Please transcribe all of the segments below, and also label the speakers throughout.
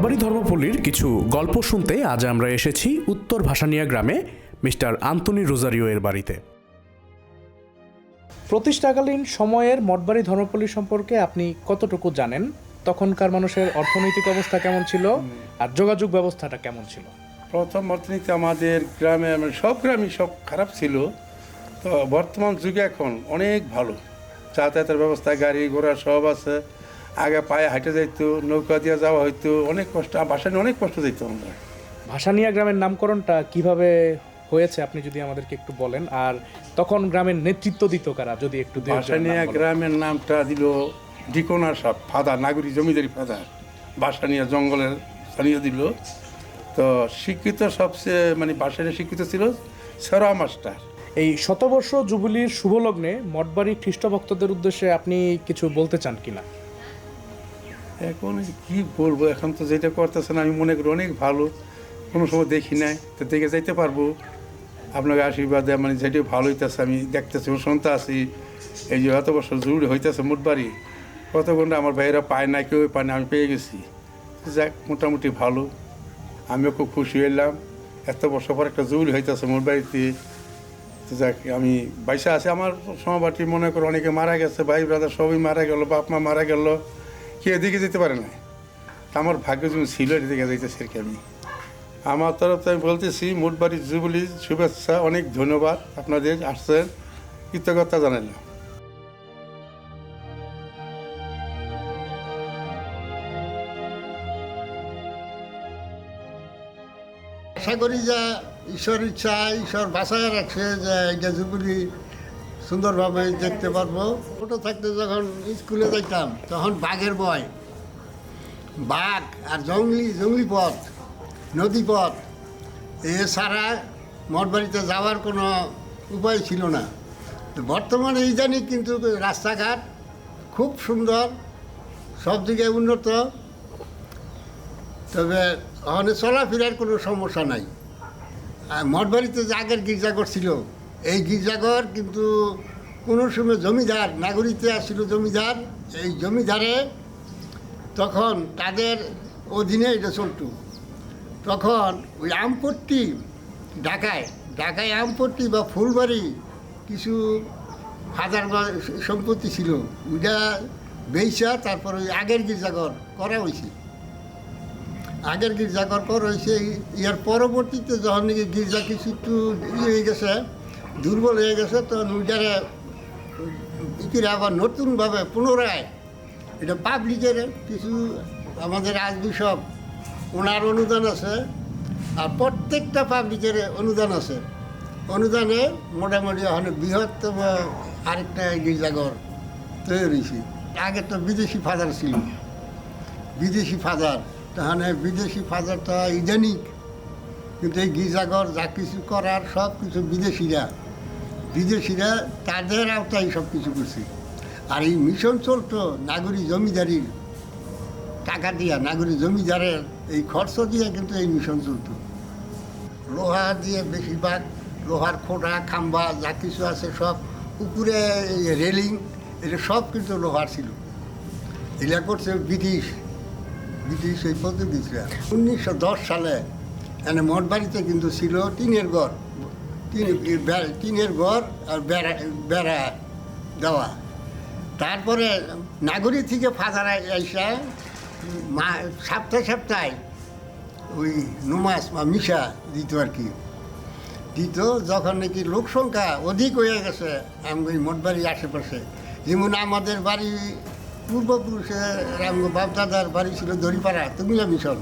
Speaker 1: মঠবাড়ি ধর্মপল্লীর কিছু গল্প শুনতে আজ আমরা এসেছি উত্তর ভাসানিয়া গ্রামে মিস্টার আন্তনি রোজারিও এর বাড়িতে। প্রতিষ্ঠাকালীন সময়ের মঠবাড়ি ধর্মপল্লী সম্পর্কে আপনি কতটুকু জানেন? তখনকার মানুষের অর্থনৈতিক অবস্থা কেমন ছিল? আর যোগাযোগ ব্যবস্থাটা কেমন ছিল?
Speaker 2: প্রথম অর্থনীতি আমাদের গ্রামে সব গ্রামই সব খারাপ ছিল। তো বর্তমান যুগে এখন অনেক ভালো। যাতায়াতের ব্যবস্থা গাড়ি ঘোড়া সব আছে। আগে পায়ে হাঁটে যাইতো নৌকা দিয়ে যাওয়া হইতো অনেক কষ্ট বাসা নিয়ে অনেক কষ্ট যেত আমরা।
Speaker 1: ভাসানিয়া গ্রামের নামকরণটা কীভাবে হয়েছে আপনি যদি আমাদেরকে একটু বলেন? আর তখন গ্রামের নেতৃত্ব দিত কারা? যদি একটু বলেন।
Speaker 2: গ্রামের নামটা দিল ডিকোনা সাপ ফাদার নাগরিক জমিদারি ফাদার বাসানিয়া জঙ্গলের স্থানীয় দিল। তো শিক্ষিত সবচেয়ে মানে বাসানিয়া শিক্ষিত ছিল সেরা মাস্টার।
Speaker 1: এই শতবর্ষ জুবিলির শুভ লগ্নে মঠবাড়ি খ্রিস্ট ভক্তদের উদ্দেশ্যে আপনি কিছু বলতে চান কিনা?
Speaker 2: এখন কি বলব? এখন তো যেটা করতেছেন, আমি মনে করি অনেক ভালো। কোনো সময় দেখি নাই, তো দেখে যাইতে পারব। আপনাকে আশীর্বাদে মানে যেটা ভালো হইতেছে, আমি দেখতেছি শুনতে আছি এই যে এত বছর জরুরি হইতেছে মোটবাড়ি কত ঘণ্টা আমার ভাইয়েরা পায় না কেউ পায় না আমি পেয়ে গেছি। যাক, মোটামুটি ভালো। আমিও খুব খুশি হইলাম। এত বছর পর একটা জরুরি হইতেছে মোট বাড়িতে। যাক, আমি বাইসা আছে। আমার সমাবাটি মনে করো অনেকে মারা গেছে, ভাই ব্রাদার সবই মারা গেল, বাপ মা মারা গেল। কেউ এদিকে যেতে পারে না। আমার ভাগ্য যেমন ছিল, এদিকে যাইতেছে আর কি আমি। আমার তরফ আমি বলতেছি মোটবাড়ি জুবলি, শুভেচ্ছা, অনেক ধন্যবাদ। আপনাদের আসছেন, কৃতজ্ঞতা জানালাম
Speaker 3: আশা করি যে ঈশ্বর ইচ্ছা, ঈশ্বর বাসায় রাখছে যে এটা জুবলি সুন্দরভাবে দেখতে পারব। ছোটো থাকতে যখন স্কুলে যাইতাম, তখন বাঘের বয়। বাঘ আর জঙ্গলি জঙ্গলি পথ, নদী পথ এছাড়া মঠবাড়িতে যাওয়ার কোনো উপায় ছিল না। বর্তমানে ইদানিং কিন্তু রাস্তাঘাট খুব সুন্দর, সব দিকে উন্নত। তবে ওখানে চলাফেরার কোনো সমস্যা নাই। আর মঠবাড়িতে যে আগের গির্জাঘর ছিল এই গির্জাঘর কিন্তু কোনো সময় জমিদার, নাগরিকতে আসছিল জমিদার, এই জমিদারে তখন তাদের অধীনে এটা চলতো। তখন ওই আমপট্টি ঢাকায় ঢাকায় আমপট্টি বা ফুলবাড়ি কিছু হাজার সম্পত্তি ছিল। ওইটা বেইসা তারপর ওই আগের গির্জাঘর করা হয়েছে। আগের গির্জাঘর কর হয়েছে, ইয়ার পরবর্তীতে যখন নাকি গির্জা কিছু একটু ইয়ে হয়ে গেছে দুর্বল হয়ে গেছে, তো ওইটারে ইকিরে আবার নতুনভাবে পুনরায়, এটা পাবলিকের কিছু আমাদের আজ বিশপ ওনার অনুদান আছে, আর প্রত্যেকটা পাবলিকের অনুদান আছে। অনুদানে মোটামুটি ওখানে বৃহত্তম আরেকটা গির্জাঘর তৈরি হয়েছে। আগে তো বিদেশি ফাদার ছিল বিদেশি ফাদার, তাহলে বিদেশি ফাদারটা ইদানিক কিন্তু এই গির্জাঘর যা কিছু করার সব কিছু বিদেশিরা বিদেশিরা তাদের আওতায় সব কিছু করছে। আর এই মিশন চলতো নাগরিক জমিদারির টাকা দিয়া, নাগরিক জমিদারের এই খরচ দিয়ে কিন্তু এই মিশন চলতো। লোহা দিয়ে বেশিরভাগ লোহার খোঁটা খাম্বা, যা কিছু আছে সব উপরে রেলিং এটা সব কিন্তু লোহার ছিল। এগুলা করছে ব্রিটিশ। ব্রিটিশ এই পদ্ধতিটা উনিশশো দশ সালে এনে মঠবাড়িতে কিন্তু ছিল টিনের ঘর। বে- টিনের ঘর আর বেড়া বেড়া দেওয়া। তারপরে নাগরিক থেকে ফাদারা এসে মা, সপ্তাহে সপ্তাহে ওই নুমাস বা মিশা দিত আর কি। দিত যখন নাকি লোক সংখ্যা অধিক হয়ে গেছে আমি মোটবাড়ির আশেপাশে। যেমন আমাদের বাড়ি পূর্বপুরুষের রামগো বাপদাদার বাড়ি ছিল দড়িপাড়া, তুমিলা মিশন।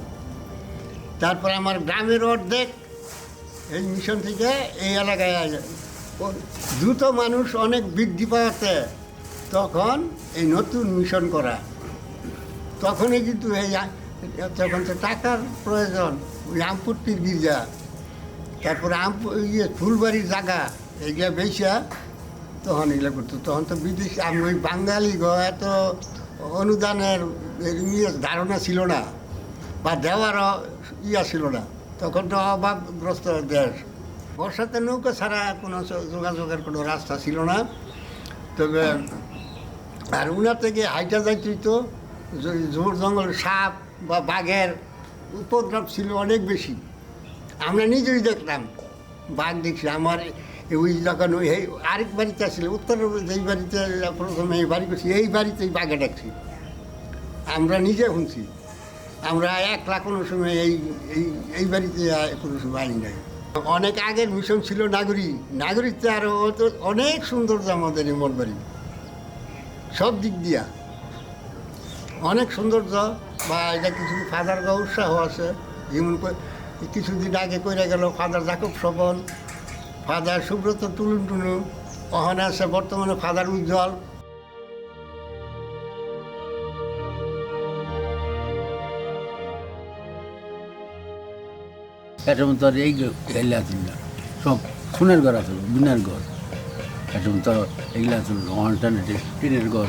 Speaker 3: তারপর আমার গ্রামের অর্ধেক এই মিশন থেকে এই এলাকায় দ্রুত মানুষ অনেক বৃদ্ধি পাওয়াতে তখন এই নতুন মিশন করা। তখনই কিন্তু এই তখন তো টাকার প্রয়োজন, ওই আমপুট্টির গির্জা, তারপরে আম ইয়ে ফুলবাড়ির জায়গা, এইগুলা বেচা তখন এগুলো করতো। তখন তো বিদেশ, আমি ওই বাঙালি এত অনুদানের ইয়ে ধারণা ছিল না বা দেওয়ারও ইয়া ছিল না। তখন তো অভাবগ্রস্ত দেশ। বর্ষাতে নৌকা ছাড়া কোনো যোগাযোগের কোনো রাস্তা ছিল না। তবে, আর উনার থেকে হাইটা যাইতেই তো জোর জঙ্গল সাপ বা বাঘের উপদ্রব ছিল অনেক বেশি। আমরা নিজেই দেখলাম, বাঘ দেখছি। আমার ওই যখন ওই আরেক বাড়িতে ছিল উত্তর যেই বাড়িতে, প্রথমে এই বাড়ি করছি, এই বাড়িতেই বাঘে ডাকছি আমরা নিজে শুনছি। আমরা একলা কোনো সময় এই এই এই বাড়িতে কোনো সময় আইন নাই। অনেক আগের মিশন ছিল নাগরিক নাগরিকতে আরও অনেক সৌন্দর্য আমাদের মঠ বাড়ি। সব দিক দিয়া। অনেক সৌন্দর্য বা এটা কিছু ফাদার বা উৎসাহ আছে। যেমন কিছুদিন আগে কইরা গেল ফাদার জাকব স্বপন। ফাদার সুব্রত টুলুন। টুলু ওখানে আছে বর্তমানে ফাদার উজ্জ্বল।
Speaker 4: এটার মতো এই এগুলা আছিল না, সব সোনের ঘর আছিল বিনার ঘর। এটার মতো এগুলা আছিল অল্টারনেটিভ টিনের ঘর,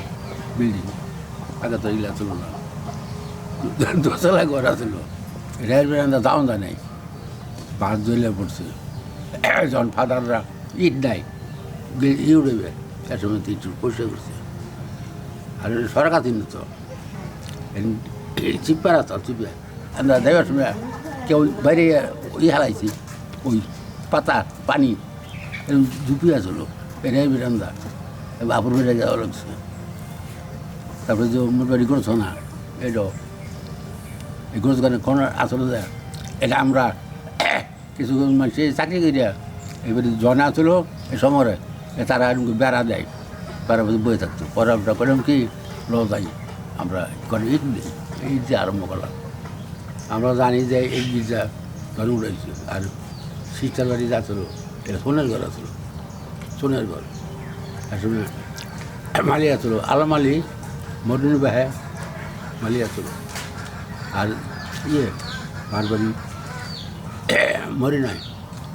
Speaker 4: বিল্ডিং। আগে তো এগুলা ছিল না। দোতলা ঘর আছিল রেল বেরান্দা দাও দা নাই। বাস জ্বলে পড়ছে। যখন ফাদাররা ইট নাই ই উড়েবে এটার মধ্যে ইট পয়সা করছে আর সরকার দিন তো চিপারা তো চিপে আমরা দেওয়ার সময় কেউ বাইরে ই হারাইছি ওই পাতা, পানি এরকম ঝুপি আসলো এটাই বেরান্দা। বাপুর বেড়ে যাওয়া লাগছে। তারপরে যে মোটামুটি করছ না এটা এই গোছ গানে কোন আসলে যে এটা আমরা কিছু মানুষ চাকরি করিয়া এবারে জনা আসলো এই সময় তারা বেড়া দেয়, বেড়া বয়ে থাকতো। পরে আমরা করলাম কি, ল যাই আমরা করে ঈদ দিয়ে আরম্ভ করলাম। আমরা জানি যে এই গির্জা ঘর উড়াইছে আর সিস্টার বাড়ি যা ছিল, এটা সোনের ঘর আছিল, সোনের ঘর। আসলে মালি আছিল আলমালি মদনী বাহে মালি আছিল। আর ইয়ে মার বাড়ি মরি নাই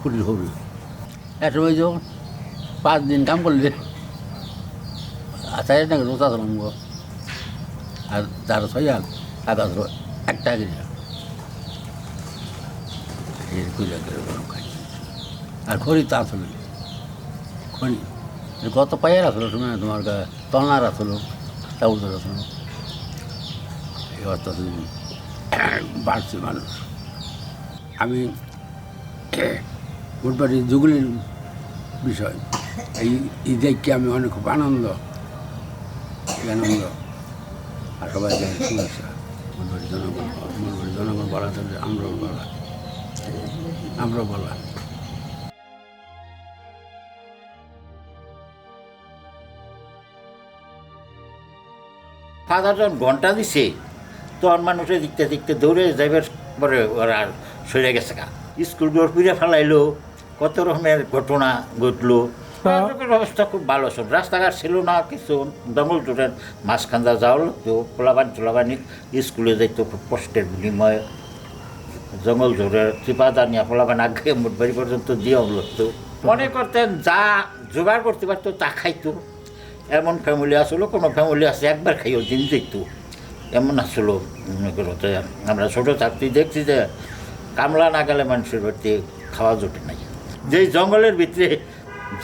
Speaker 4: কুটির হবি। একটা ওই যে পাঁচ দিন কাম করলে নাকি রোজা ছিলাম আর তার ছয় হাত, সাত একটা এর কুইলা করে গরম খাই আর খড়ি তা আসলে খড়ি? কত পায়ের আসলো তুমি তোমার তলনার আসলো চাউলের আসলো তো তুমি বাড়ছে মানুষ। আমি মোটবাড়ি যুগলির বিষয়। এই এই দেখকে আমি অনেক খুব আনন্দ। এই আনন্দ। আর সবাই শুভেচ্ছা মোটবাড়ি জনগণ মোটবাড়ি জনগণ বলা থাকলে আমরাও আমরা বলা
Speaker 5: ফাদার যখন ঘণ্টা দিছে তখন মানুষের দেখতে দেখতে দৌড়ে যাইবার পরে ওরা আর সরে গেছে গা। স্কুল ঘর ফিরে ফেলাইলো কত রকমের ঘটনা ঘটলো। অবস্থা খুব ভালো ছিল রাস্তাঘাট ছিল না কিছু দমল টুটেন মাঝখান্দা যাওয়া লাগতো পোলাবান টোলাবানি স্কুলে যাইতো খুব কষ্টের বিনিময়ে। জঙ্গল জোরে চিপাদা নিয়ে পোলাবান আগে মোটবাড়ি পর্যন্ত দিয়ে লাগতো মনে করতেন যা জোগাড় করতে পারতো, তা খাইতো। এমন ফ্যামিলি আসলো, কোনো ফ্যামিলি আছে একবার খাইও, দিন দেখতো এমন আসলো, মনে করো আমরা ছোটো থাকতেই দেখছি যে, কামলা না গেলে মানুষের বাড়িতে খাওয়া জোটে নাই। যে জঙ্গলের ভিতরে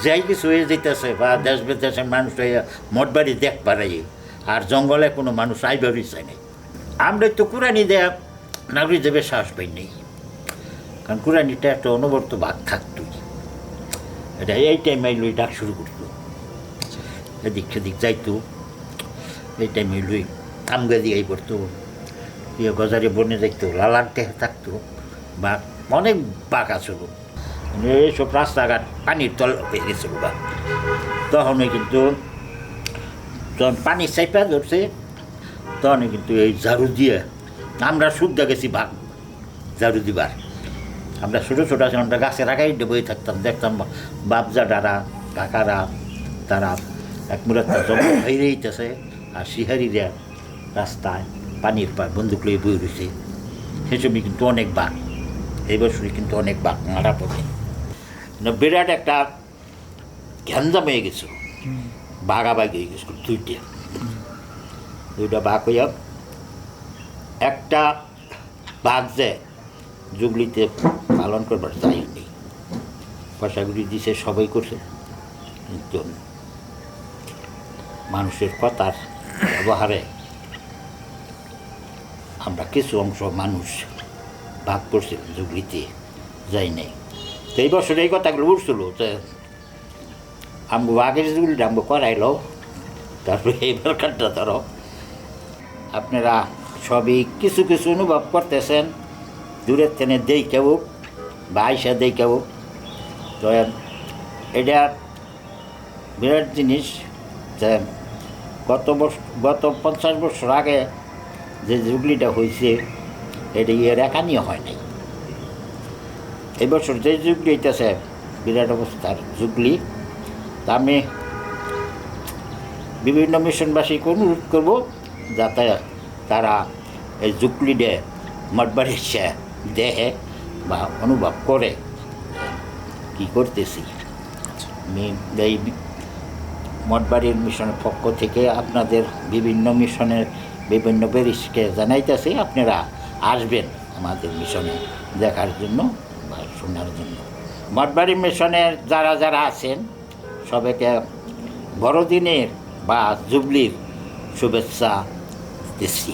Speaker 5: যাই কিছু হয়ে যেতেছে বা দেশ বিদেশের মানুষ মঠ বাড়ি দেখ পারাই আর জঙ্গলে কোনো মানুষ আইভাবেই চাই নাই। আমরা তো কুরানি দেয়া নাগরিক দেবের সাহস পাই নেই। কারণ কুরানিটা একটা অনবর্ত ভাগ থাকতোই। এটা এই টাইমে লই ডাক শুরু করতো। এদিক সেদিক যাইতো। এই টাইমে লই আমগা দিয়ে পড়তো। ইয়ে গজারে বনে যাইতো দেহে থাকতো। বা অনেক বাঘ আসলো এইসব রাস্তাঘাট পানির তল হয়ে গেছিল বা তখনই কিন্তু যখন পানি চাইপা ধরছে, তখনই কিন্তু এই ঝাড়ু দিয়ে আমরা শুদ্ধা গেছি ভাগ ঝাড়ু দিবার আমরা ছোটো ছোটো আছি আমরা গাছে রাখাই বই থাকতাম দেখতাম বাপজা ডারা কাকারা তারা এক মুরাত জঙ্গল রইতেছে আর শিহারিরা রাস্তায় পানির পার বন্দুক লয়ে বই রয়েছে সেসবই কিন্তু অনেক বাঘ এই বছরই কিন্তু অনেক বাঘ মারা পড়ে। বিরাট একটা ঘ্যান্দাম হয়ে গেছিল বাঘাবাগি হয়ে গেছিল দুইটা। দুইটা বাঘ হইয়া একটা যে জুগলিতে পালন করবার যায়নি পয়সাগুলি দিছে সবাই করছে, কিন্তু মানুষের কথার ব্যবহারে আমরা কিছু অংশ মানুষ ভাগ করছিল জুগলিতে যাই নাই। তো এই বছর এই কথাগুলো উঠছিল যে, আমগো আগের জুগলিটা আমগো করাইলো, তারপরে এইবার কাঠটা ধরো। আপনারা সবই কিছু কিছু অনুভব করতেছেন। দূরের থেকে দেই কেউ বা আইসা দেই কেউ। তো এটা বিরাট জিনিস যে গত বছর গত পঞ্চাশ বছর আগে যে জুগলিটা হয়েছে, এটা ইয়ে রেখানিও হয় নাই। এবছর যে জুগলি হইতেছে, বিরাট অবস্থার জুগলি। তা আমি বিভিন্ন মিশনবাসীকে অনুরোধ করব যাতে তারা জুকলিডে মঠবাড়ি এসে দেহে বা অনুভব করে। কি করতেছি? আমি এই মঠবাড়ির মিশনের পক্ষ থেকে আপনাদের বিভিন্ন মিশনের বিভিন্ন প্যারিসকে জানাইতেছি, আপনারা আসবেন আমাদের মিশনে দেখার জন্য বা শোনার জন্য। মঠবাড়ি মিশনের যারা যারা আছেন, সবাইকে বড়দিনের বা জুবলির শুভেচ্ছা দিচ্ছি।